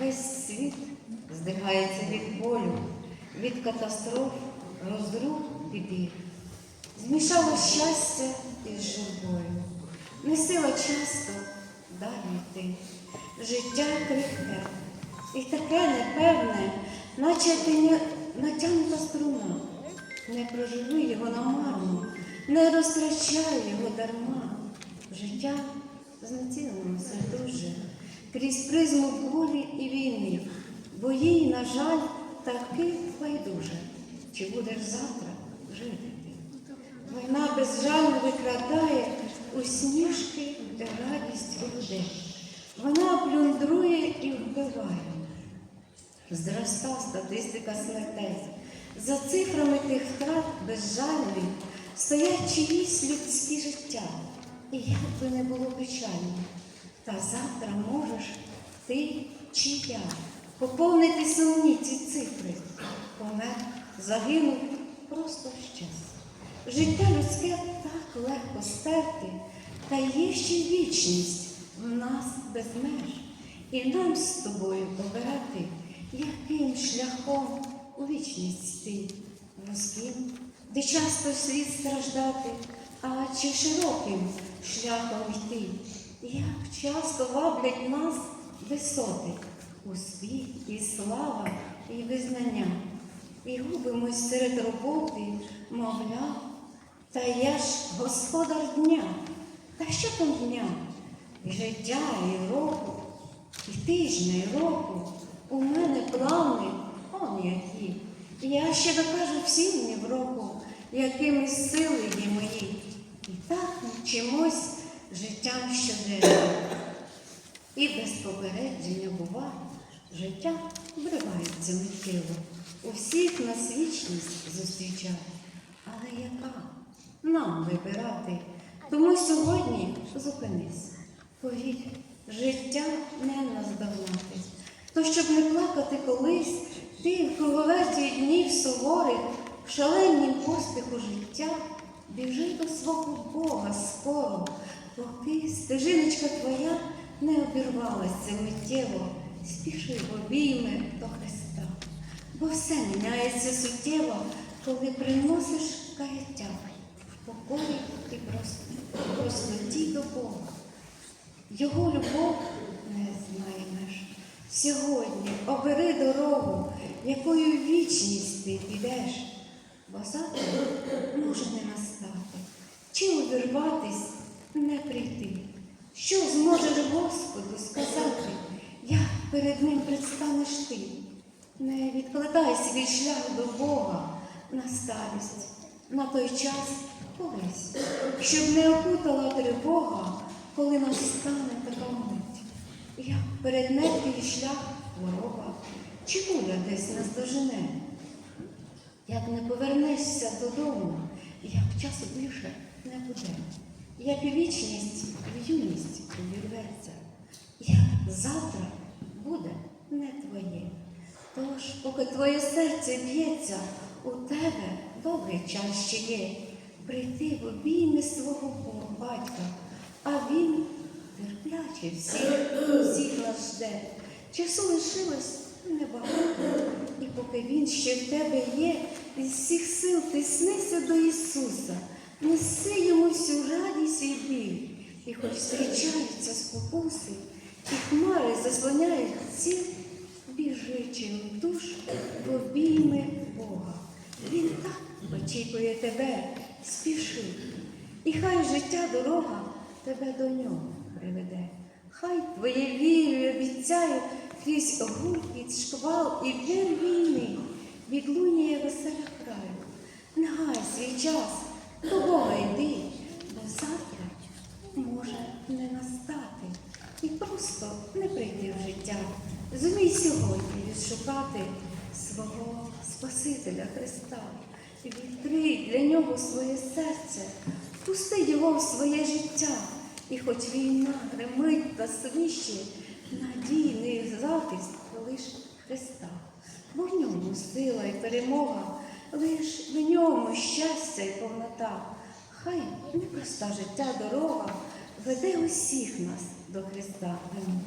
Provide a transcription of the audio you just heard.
Весь світ здригається від болю, від катастроф, розрух біль. Змішало щастя із журбою. Не сила часто далі йти. Життя крихке і таке непевне, наче тиня- натягнута струна. Не проживи його намарно, не розтрачай його дарма. Життя знецінено все дуже, крізь призму болі і війни, бо їй, на жаль, таки байдуже, чи будеш завтра жити ти. Війна безжально викрадає усмішки та радість людей. Вона плюндрує і вбиває. Зроста статистика смертей. За цифрами тих втрат безжальних стоять чиїсь людські життя. І як би не було печально, та завтра можеш ти чи я поповнити сумні ці цифри. Помер, загинув просто в час. Життя людське так легко стерти, та є ще вічність в нас без меж. І нам з тобою обирати, яким шляхом у вічність йти, вузьким, де часто слід страждати, а чи широким шляхом йти, як часто ваблять нас висоти, успіх і слава, і визнання. І губимось серед роботи, мовляв, та я ж господар дня. Та що там дня? І життя, і року, і тижня, і року. У мене плани, он які. Я ще докажу всім днів року, якими сили є мої. І так чимось життям щоденно. І без попередження бува, життя вривається миттєво. У всіх нас вічність зустрічає. Але яка нам вибирати? Тому сьогодні зупинись. Повір, життя не наздогнати. То щоб не плакати колись, ти в круговерті днів суворих, в шаленім поспіху життя, біжи до свого Бога скоро, поки стежиночка твоя не обірвалася миттєво, спіши в обійми до Христа. Бо все міняється суттєво, коли приносиш каяття в покорі і просто, простоті до Бога. Його любов не знає меж. Сьогодні обери дорогу, якою вічність ти підеш, бо завтра може не настати. Чи увірватись, не прийти. Що зможеш Господу сказати, як перед ним предстанеш ти? Не відкладай свій шлях до Бога на старість, на той час колись, щоб не окутала тривога, коли настане така мить. Як перед твій шлях хвороба, чи куля десь наздожене, як не повернешся додому, як часу більше не буде, як вічність в юність увірветься, як завтра буде не твоє. Тож, поки твоє серце б'ється, у тебе довгий час ще є прийти в обійми свого батька, а він терпляче всіх, всіх нас жде. Часу лишилось небагато, і поки він ще в тебе є, із всіх сил тиснися до Ісуса, неси йому всю радість і. І хоч зустрічаються спокуси, і хмари заслоняють ці, біжи чим душ в Бога. Він так очікує тебе, спіши. І хай життя дорога тебе до нього приведе. Хай твоє вірю обіцяю крізь гуркіт, шквал і вір війни відлунює веселих краю. Не гай свій час, до Бога йди, бо завтра може не настати і просто не прийти в життя. Зумій сьогодні відшукати свого Спасителя Христа. і Відкрий для нього своє серце, пусти його в своє життя. І хоч війна гримить та свищить, надійний захист лиш Христа. Бо в ньому сила і перемога, лиш в ньому щастя і повнота. Хай непроста життя дорога веде усіх нас до Христа. Амінь.